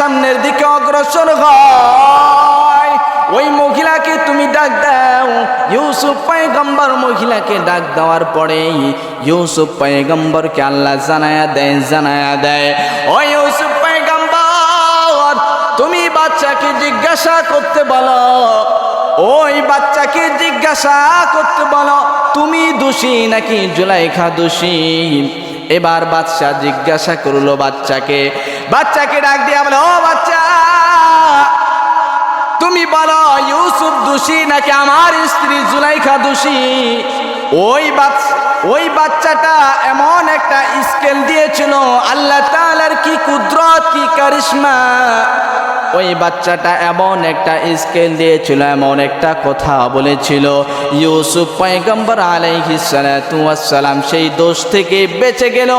সামনের দিকে অগ্রসর হয়। ওই মহিলাকে তুমি ডাক দাও। ইউসুফ পায়গম্বর মহিলাকে ডাক দেওয়ার পরে ইউসুফ পায়গম্বরকে আল্লাহ জানায়া দেয় জানায়া দেয়, ও ইউসুফ পায়গম্বর, তুমি বাচ্চাকে জিজ্ঞাসা করতে বলো। ওই বাচ্চাকে জিজ্ঞাসা করতে বলো, তুমি দোষী নাকি জুলাইখা দোষী? এবার বাচ্চা জিজ্ঞাসা করল বাচ্চাকে বাচ্চাকে ডাক দিয়া বলে, ও বাচ্চা, তুমি বলো ইউসুফ দোষী নাকি আমার স্ত্রী জুলাইখা দোষী? ওই বাচ্চা ওই বাচ্চাটা এমন একটা স্কেল দিয়েছিল, আল্লাহ তাআলার কি কুদরত, কি কারিশমা। ওই বাচ্চাটা এমন একটা স্কেল দিয়েছিল, এমন একটা কথা বলেছিল, ইউসুফ পয়গম্বর আলাইহিসালাম সেই দোষ থেকে বেঁচে গেল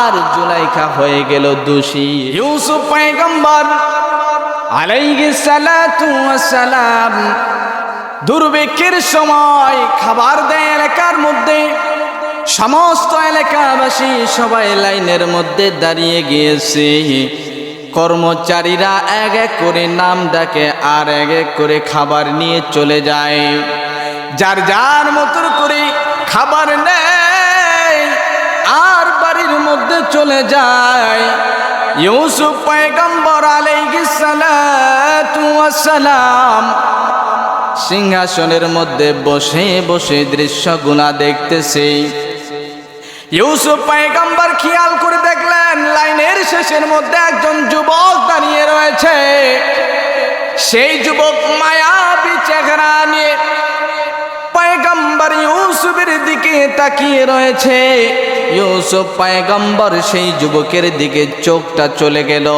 আর জুলাইখা হয়ে গেল দোষী। ইউসুফ পয়গম্বর আলাইহিসালাম দুর্ভিক্ষের সময় খাবার দেয় এলাকার মধ্যে সমস্ত এলাকাবাসী সবাই লাইনের মধ্যে দাঁড়িয়ে গিয়েছে। কর্মচারীরা এক এক করে নাম ডাকে, আর এক এক করে খাবার নিয়ে চলে যায়। যার যার মতন করে খাবার নেয়, আর বাড়ির মধ্যে চলে যায়। ইউসুফ পয়গম্বর ওয়াস সিংহাসনের মধ্যে বসে বসে দৃশ্যগুলা দেখতেছে। ইউসুফ পায়গাম্বার খেয়াল করে দেখলেন, লাইনের শেষের মধ্যে একজন যুবক দাঁড়িয়ে রয়েছে। সেই যুবক মায়াবী চেহারা নিয়ে পায়গাম্বার ইউসুফের দিকে তাকিয়ে রয়েছে। ইউসুফ পায়গাম্বর সেই যুবকের দিকে চোখটা চলে গেল।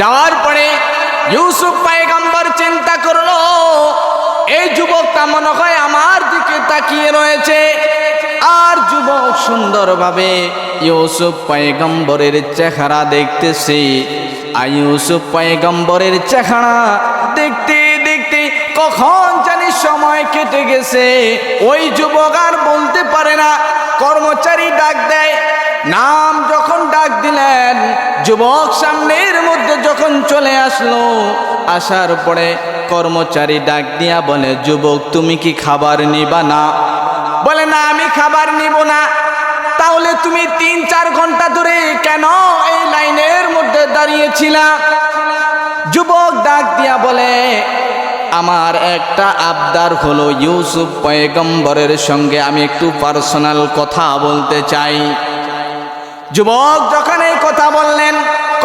যাওয়ার পরে ইউসুফ পায়গাম্বর চিন্তা করল, এই যুবকটা মনে হয় আমার দিকে তাকিয়ে রয়েছে। আর যুবক সুন্দরভাবে ইউসুফ পয়গম্বরের চেহারা দেখতেছে। আর ইউসুফ পয়গম্বরের চেহারা দেখতে দেখতে কখন জানি সময় কেটে গেছে। ওই যুবক আর বলতে পারে না, কর্মচারী ডাক দেয়। নাম যখন ডাক দিলেন, যুবক সামনের মধ্যে যখন চলে আসলো, আসার পরে কর্মচারী ডাক দিয়া বলে, যুবক, তুমি কি খাবার নিবা না? বলে, না, আমি খাবার নিব না। তাহলে তুমি তিন, চার ঘণ্টা ধরে কেন এই লাইনের মধ্যে দাঁড়িয়েছিলা? যুবক ডাক দিয়া বলে, আমার একটা আবদার হলো ইউসুফ পয়গম্বরের সঙ্গে আমি একটু পার্সোনাল কথা বলতে চাই। যুবক যখন এই কথা বললেন,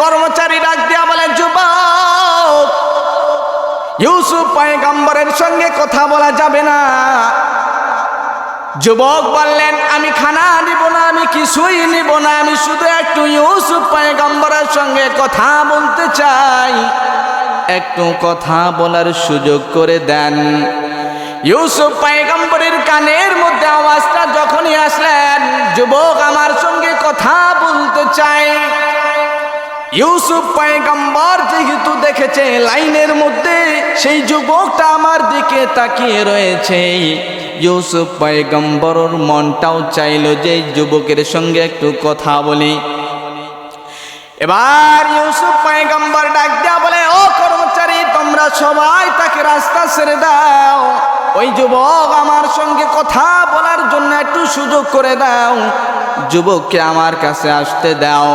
কর্মচারী ডাক দিয়া বলে, যুবক, ইউসুফ পয়গম্বরের সঙ্গে কথা বলা যাবে না। যুবক বললেন, আমি খানা নিব না, আমি কিছুই নিব না, আমি শুধু একটু ইউসুফ পয়গম্বরের সঙ্গে কথা বলতে চাই। একটু কথা বলার সুযোগ করে দেন। ইউসুফ পয়গম্বরের কানের মধ্যে আওয়াজটা যখনই আসলেন, যুবক আমার সঙ্গে কথা বলতে চাই। ইউসুফ পয়গম্বর যেহেতু দেখেছে লাইনের মধ্যে, সেই যুবকটা আমার দিকে তাকিয়ে রয়েছে। ইউসুফ পয়গম্বরর মনটাও চাইল যে যুবকের সঙ্গে একটু কথা বলি। এবার ইউসুফ পয়গম্বর ডাক দেয়া বলে, ও কর্মচারী, তোমরা সবাই তাকে রাস্তা ছেড়ে দাও। ওই যুবক আমার সঙ্গে কথা বলার জন্য একটু সুযোগ করে দাও। যুবককে আমার কাছে আসতে দাও।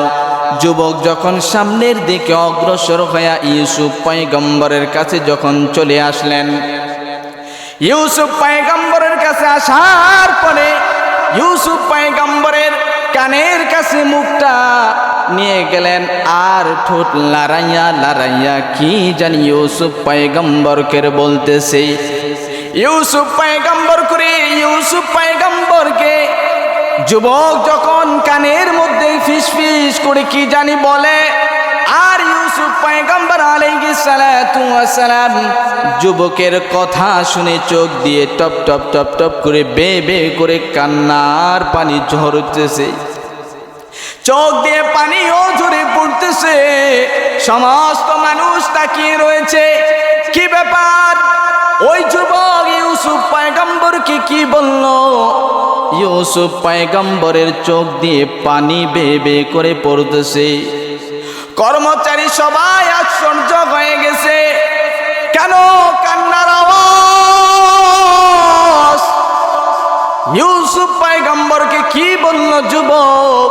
যুবক যখন সামনের দিকে অগ্রসর হইয়া ইউসুফ পয়গম্বরের কাছে যখন চলে আসলেন, ইউসুফ পয়গম্বরের কাছে আসার পরে ইউসুফ পয়গম্বরের কানের কাছে মুখটা নিয়ে গেলেন, আর ঠোঁট লারাইয়া লারাইয়া কি জানি ইউসুফ পয়গম্বরকে বলতেছে? ইউসুফ পয়গম্বর করে, ইউসুফ পয়গম্বরকে যুবক যখন কানের মধ্যে ফিস ফিস করে কি জানি বলে যুবকের কথা শুনে চোখ দিয়ে টপ টপ টপ টপ করে বে বে করে কান্নার পানি ঝরতেছে চোখ দিয়ে পানিও ঝরে পড়তেছে। সমস্ত মানুষ তাকিয়ে রয়েছে। কি ব্যাপার? ওই যুবক ইউসুফ পয়গম্বরকে কি বলল? ইউসুফ পয়গম্বরের চোখ দিয়ে পানি বে বে করে পড়তেছে। কর্মচারী সবাই আশ্চর্য হয়ে গেছে। কেন কান্নার আওয়াজ? ইউসুফ পায়গম্বরকে কি বলল যুবক?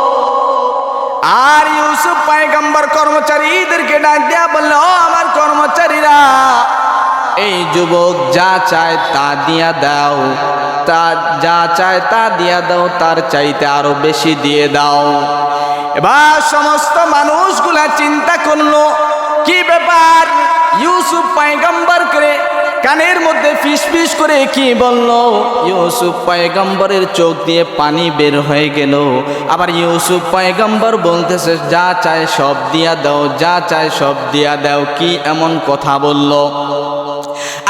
আর ইউসুফ পায়গম্বর কর্মচারীদেরকে ডাক দেয়া বলল আমার কর্মচারীরা, এই যুবক যা চায় তা দিয়া দাও। তা যা চায় তা দিয়া দাও, তার চাইতে আরও বেশি দিয়ে দাও। এবার সমস্ত মানুষগুলা চিন্তা করল, কি ব্যাপার? ইউসুফ পায়গম্বর করে কানের মধ্যে ফিস করে কি বলল? ইউসুফ পয়গম্বরের চোখ দিয়ে পানি বের হয়ে গেল। আবার ইউসুফ পয়গম্বর বলতেছে, যা চায় সব দিয়া দাও, যা চায় সব দিয়া দাও। কি এমন কথা বলল?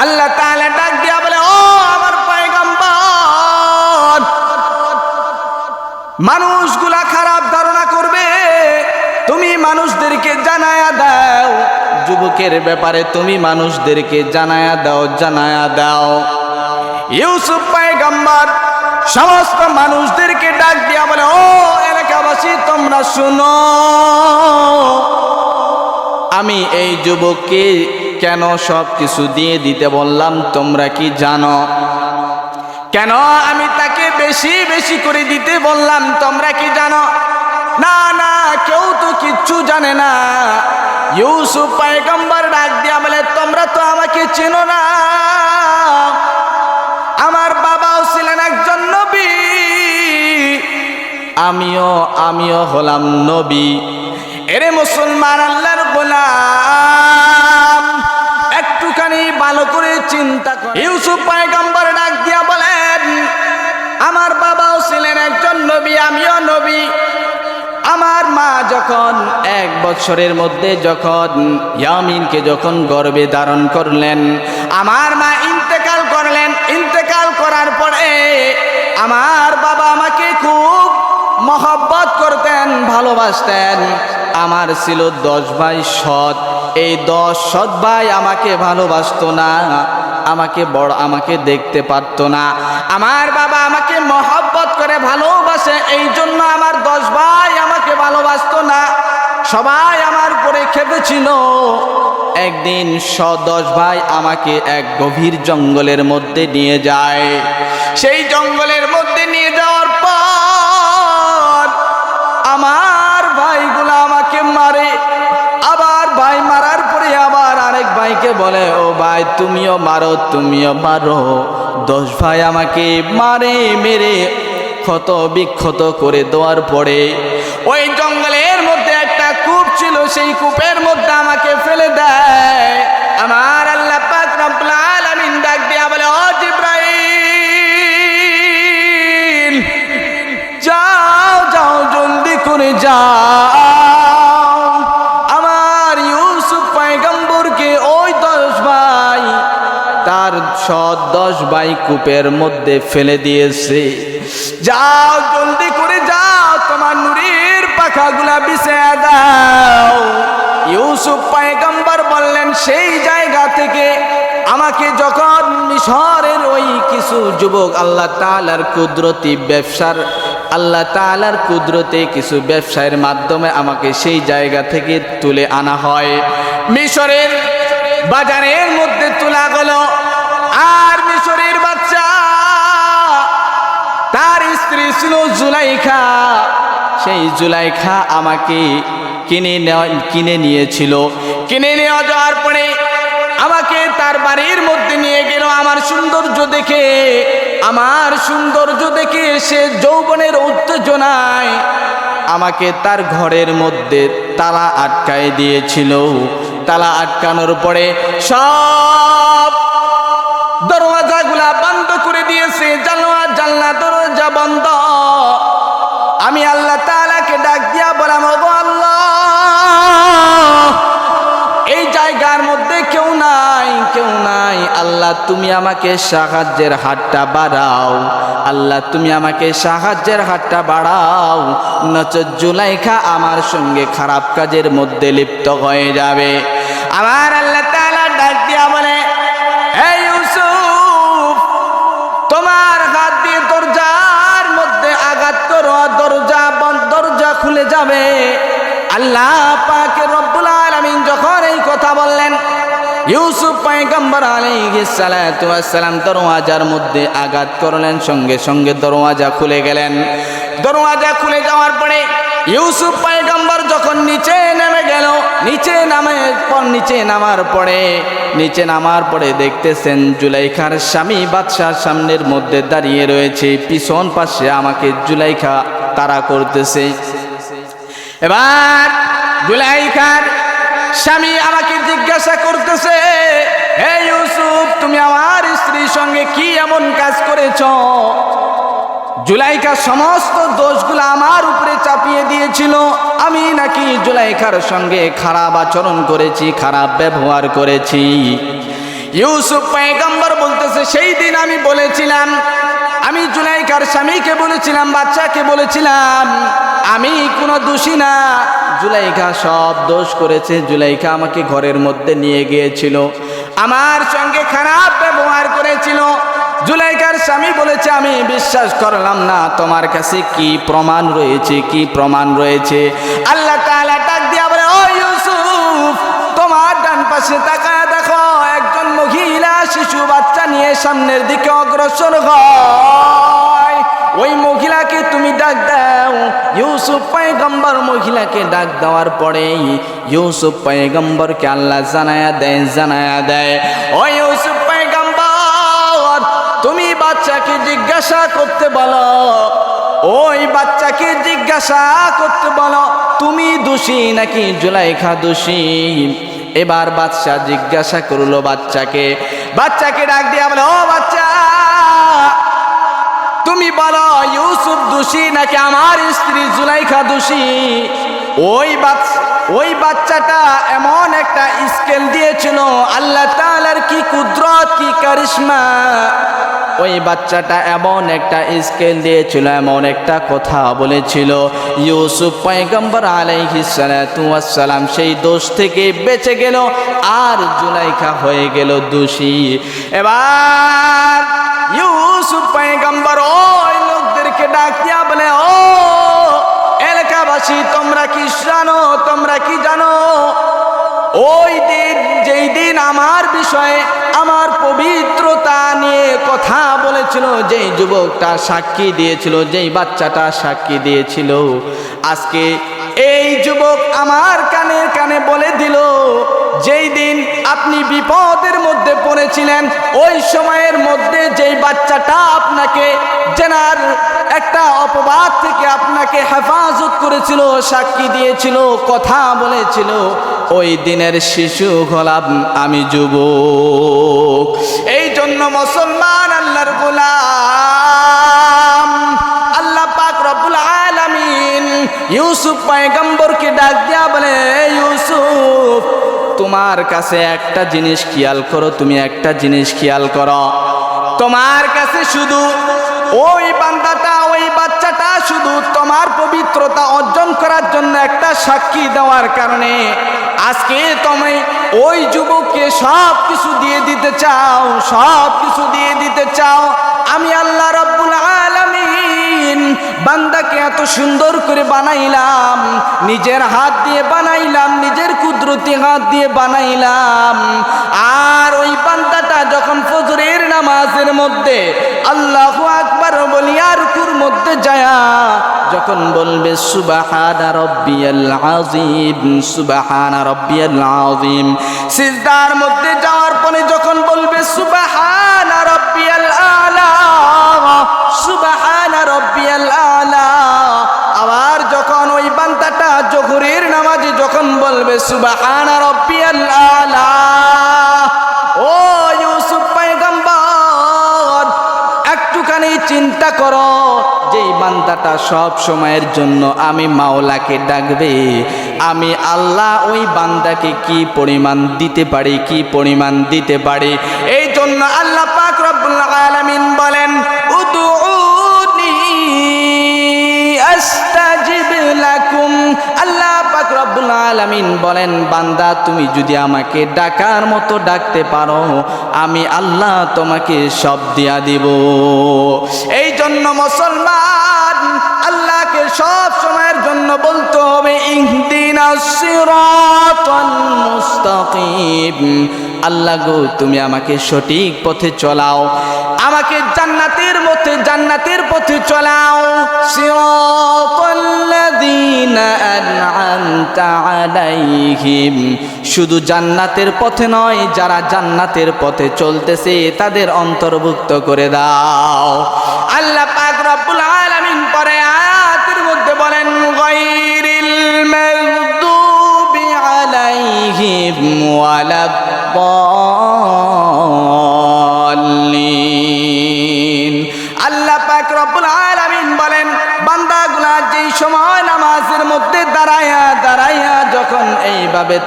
আল্লাহ তাআলা ডাক দিয়া বলে, ও আমার পয়গম্বর, মানুষগুলা জানায়া দাও। যুবকের ব্যাপারে তুমি মানুষদেরকে জানায়া দাও জানায়া দাও। ইউসুফ পায়গাম্বার সমস্ত মানুষদেরকে ডাক দিয়া বলে, ও এলাকাবাসী, তোমরা শুনো। আমি এই যুবককে কেন সব কিছু দিয়ে দিতে বললাম, তোমরা কি জানো? কেন আমি তাকে বেশি বেশি করে দিতে বললাম, তোমরা কি জানো? না কেউ তো কিচ্ছু জানে না। ইউসুফ পায়গম্বর ডাক দিয়া বলে, তোমরা তো আমাকে চেনো না। আমার বাবাও ছিলেন একজন নবী। আমিও আমিও হলাম নবী। এরে মুসলমান আল্লাহর গোলাম, একটুখানি ভালো করে চিন্তা কর। ইউসুফ পায়গম্বর ডাক দিয়া বলেন, আমার বাবাও ছিলেন একজন নবী, আমিও নবী। মা যখন এক বছরের মধ্যে যখন ইয়ামিনকে যখন গর্বে ধারণ করলেন, আমার মা ইন্তেকাল করলেন, ইন্তেকাল করার পরে আমার বাবা আমাকে খুব মহব্বত করতেন, ভালোবাসতেন। আমার ছিল দশ ভাই সৎ, এই দশ সৎ ভাই আমাকে ভালোবাসতো না। আমাকে বড়, আমাকে দেখতে পারতো না। আমার বাবা আমাকে মহব্বত করে ভালোবাসে এই জন্য আমার দশ ভাই আমাকে ভালোবাসতো না। সবাই আমার উপরে খেপেছিল। একদিন স দশ ভাই আমাকে এক গভীর জঙ্গলের মধ্যে নিয়ে যায়। সেই জঙ্গলের মধ্যে নিয়ে যাওয়ার পর আমার ভাইগুলো আমাকে মারে। আবার ভাই মারার পরে আবার আরেক ভাইকে বলে ও ভাই, তুমিও মারো তুমিও মারো। দশ ভাই আমাকে মারে, মেরে, ক্ষত বিক্ষত করে দেওয়ার পরে ওই জঙ্গলের মধ্যে একটা কূপ ছিল, সেই কূপের মধ্যে আমাকে ফেলে দেয়। আমার আল্লাহ পাক ডাক দিয়া বলে, ও যাও যাও, জলদি করে যাও। সৎ দশ ভাই কূপের মধ্যে ফেলে দিয়েছে। যাও, জলদি করে যাও, তোমার নুরির পাখাগুলা বিছিয়ে দাও। ইউসুফ পায়গম্বর বললেন, সেই জায়গা থেকে আমাকে যখন মিশরের ওই কিছু যুবক, আল্লাহ তালার কুদরতি ব্যবসার, আল্লাহ তালার কুদরতে কিছু ব্যবসায়ের মাধ্যমে আমাকে সেই জায়গা থেকে তুলে আনা হয়। মিশরের বাজারের মধ্যে ছিল জুলাইখা। সেই জুলাইখা আমাকে কিনে নেওয়া, কিনে নিয়েছিল। কিনে নেওয়া যাওয়ার পরে আমাকে তার বাড়ির মধ্যে নিয়ে গেল। আমার সৌন্দর্য দেখে, আমার সৌন্দর্য দেখে সে যৌবনের উত্তেজনায় আমাকে তার ঘরের মধ্যে তালা আটকায় দিয়েছিল। তালা আটকানোর পরে সব তুমি আমাকে সাহায্যের হাতটা বাড়াও। আল্লাহ, তুমি আমাকে সাহায্যের হাতটা বাড়াও। নচর জুলাইখা আমার সঙ্গে খারাপ কাজের মধ্যে লিপ্ত হয়ে যাবে। আমার আল্লাহ তাআলা ডাক দিয়া বলে এই ইউসুফ, তোমার হাত দিয়ে দরজার মধ্যে আঘাত করো দরজা দরজা খুলে যাবে। আল্লাহ পাকে রব ইউসুফ পায়গম্বর ওয়াসসালাম দরওয়াজার মধ্যে আঘাত করলেন, সঙ্গে সঙ্গে দরওয়াজা খুলে গেলেন। দরওয়াজা খুলে যাওয়ার পরে ইউসুফ পায়গম্বর যখন নিচে নেমে গেল, নিচে নামে, পর নিচে নামার পরে, নিচে নামার পরে দেখতেছেন জুলাইখার স্বামী বাদশার সামনের মধ্যে দাঁড়িয়ে রয়েছে, পিছন পাশে আমাকে জুলাইখা তারা করতেছে। এবার জুলাইখার স্বামী আমাকে জিজ্ঞাসা করতেছে, হে ইউসুফ, তুমি আমার স্ত্রীর সঙ্গে কি এমন কাজ করেছ? জুলাইকা সমস্ত দোষগুলো আমার উপরে চাপিয়ে দিয়েছিল। আমি নাকি জুলাইকার সঙ্গে খারাপ আচরণ করেছি, খারাপ ব্যবহার করেছি। ইউসুফ পায়গম্বর বলতেছে, সেই দিন আমি বলেছিলাম, আমি জুলাইকার স্বামীকে বলেছিলাম, বাচ্চাকে বলেছিলাম, আমি কোনো দোষী না। জুলাইকা সব দোষ করেছে। জুলাইকা আমাকে ঘরের মধ্যে নিয়ে গিয়েছিল। আমার সঙ্গে খারাপ ব্যবহার করেছিল। জুলাইকার স্বামী বলেছে, আমি বিশ্বাস করলাম না, তোমার কাছে কি প্রমাণ রয়েছে, কি প্রমাণ রয়েছে? আল্লাহ ডাক দিয়া বলে, ও ইউসুফ, তোমার ডান পাশে তাকায় দেখো, একজন মহিলা শিশু বাচ্চা নিয়ে সামনের দিকে অগ্রসর হয়। ওই মহিলাকে তুমি ডাক দাও। ইউসুফ পায়গম্বর মহিলাকে ডাক দেওয়ার পরে ইউসুফ পায়গম্বরকে আল্লাহ জানায়া দেয় জানায়া দেয়, ও ইউসুফ পায়গম্বর, তুমি বাচ্চাকে জিজ্ঞাসা করতে বলো। ওই বাচ্চাকে জিজ্ঞাসা করতে বলো, তুমি দোষী নাকি জুলাইখা দোষী? এবার বাচ্চা জিজ্ঞাসা করল বাচ্চাকে। বাচ্চাকে ডাক দিয়া বলে, ও বাচ্চা তুমি বলো, ইউসুফ দোষী নাকি আমার স্ত্রী জুলাইখা দোষী? ওই বাচ্চা, ওই বাচ্চাটা এমন একটা স্কেল দিয়েছিল, আল্লাহ তাআলার কি কুদরত, কি কারিশমা। ওই বাচ্চাটা এমন একটা স্কেল দিয়েছিল, এমন একটা কথা বলেছিল, ইউসুফ পয়গম্বর আলাইহিসালাম সেই দোষ থেকে বেঁচে গেল আর জুলাইখা হয়ে গেল দোষী। এবার ইউসুফ পয়গম্বর, ওই লোকদেরকে ডাক দিয়া বলে, ও এলাকাবাসী, তোমরা কি জানো, তোমরা কি জানো? ওই দিন, যেই দিন আমার বিষয়ে আমার পবিত্রতা নিয়ে কথা বলেছিল, যেই যুবকটা সাক্ষী দিয়েছিল, যেই বাচ্চাটা সাক্ষী দিয়েছিল, আজকে এই যুবক আমার কানে কানে বলে দিল যেই দিন আপনি বিপদের মধ্যে পড়েছিলেন, ওই সময়ের মধ্যে যেই বাচ্চাটা আপনাকে জেনার একটা অপবাদ থেকে আপনাকে হেফাজত করেছিল, সাক্ষী দিয়েছিল, কথা বলেছিল, ওই দিনের শিশু হলাম আমি যুবক। এই জন্য মুসলমান আল্লাহর গোলাম। আল্লাহ পাক রব্বুল আলামিন ইউসুফ পায়গম্বরকে ডাক দিয়া বলে ইউসুফ তোমার কাছে একটা জিনিস খেয়াল করো, তুমি একটা জিনিস খেয়াল করো। তোমার কাছে শুধু ওই বান্দাটা, ওই বাচ্চাটা শুধু তোমার পবিত্রতা অর্জন করার জন্য একটা সাক্ষী দেওয়ার কারণে আজকে তুমি ওই যুবককে সব কিছু দিয়ে দিতে চাও সব কিছু দিয়ে দিতে চাও। আমি আল্লাহ রব্বুল আলামিন বান্দাকে এত সুন্দর করে বানাইলাম। নিজের হাত দিয়ে বানাইলাম, নিজের কুদরতি হাত দিয়ে বানাইলাম। আর ওই বান্দাটা যখন ফজরের নামাজের মধ্যে আল্লাহ আকবার আর কুর মধ্যে যায়া? যখন বলবে, সুবাহানা রব্বিয়াল আযীম, সুবাহানা রব্বিয়াল আযীম। সিজদার মধ্যে যাওয়ার পরে যখন বলবে, সুবাহানা রব্বিয়াল আলা, সুবাহানা বলবে, সুবাহানা ও ইউসুফ একটুখানি চিন্তা করো, যেই বান্দাটা সব সময়ের জন্য আমি মাওলাকে ডাকবে, আমি আল্লাহ ওই বান্দাকে কি পরিমাণ দিতে পারি, কি পরিমাণ দিতে পারি এই জন্য আল্লাহ পাক রব্বুল আলামিন বলেন আলামিন বলেন, বান্দা, তুমি যদি আমাকে ডাকার মতো ডাকতে পারো, আমি আল্লাহ তোমাকে সব দিয়া দিব। এই জন্য মুসলমান, আল্লাহকে সব সময়ের জন্য বলতে হবে সিরাতাল মুস্তাকিম। আল্লাহ গো, তুমি আমাকে সঠিক পথে চলাও। আমাকে জান্নাতের মধ্যে, জান্নাতের পথে চলাও। আলাইহিম। শুধু জান্নাতের পথে নয়, যারা জান্নাতের পথে চলতেছে, তাদের অন্তর্ভুক্ত করে দাও। আল্লাহ পাক রব্বুল আলামিন পরে আয়াতের মধ্যে বলেন, গায়রিল মাগদুবি আলাইহিম ওয়ালাদ-দাল্লিন আল্লাহ পাক রব্বুল আলামিন বলেন বান্দাগুলা সময় নামাজের মধ্যে দাঁড়ায়া যখন এইভাবে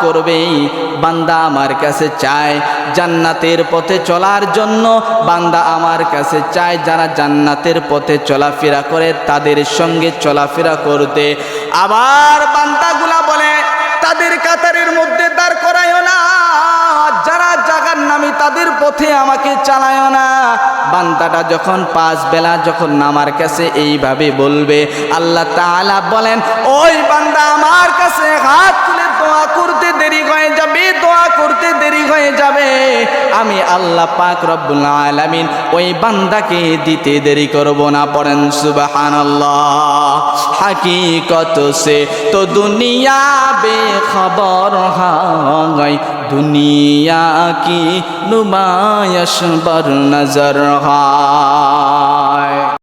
করবে, বান্দা আমার কাছে চায় জান্নাতের পথে চলার জন্য। বান্দা আমার কাছে চায় যারা জান্নাতের পথে চলাফেরা করে, তাদের সঙ্গে চলাফেরা করতে। আবার বান্দাগুলা বলে তাদের কাতারের মধ্যে দাঁড় করায়ও না। যারা জাগার নামি তাদের পথে আমাকে চালায় না। বান্দাটা যখন পাঁচ বেলা যখন নামার কাছে এইভাবে বলবে, আল্লাহ তাআলা বলেন, ওই বান্দা আমার কাছে হাত তুলে দোয়া করতে দেরি হয়ে যাবে, দোয়া করতে দেরি হয়ে যাবে। আমি আল্লাহ পাক রব্বুল আলামিন ওই বান্দাকে দিতে দেরি করব না, পড়েন সুবহানাল্লাহ। হাকিকত সে তো দুনিয়া বেখবর হয়, দুনিয়া কি নুমায়শ বর নজর হয়।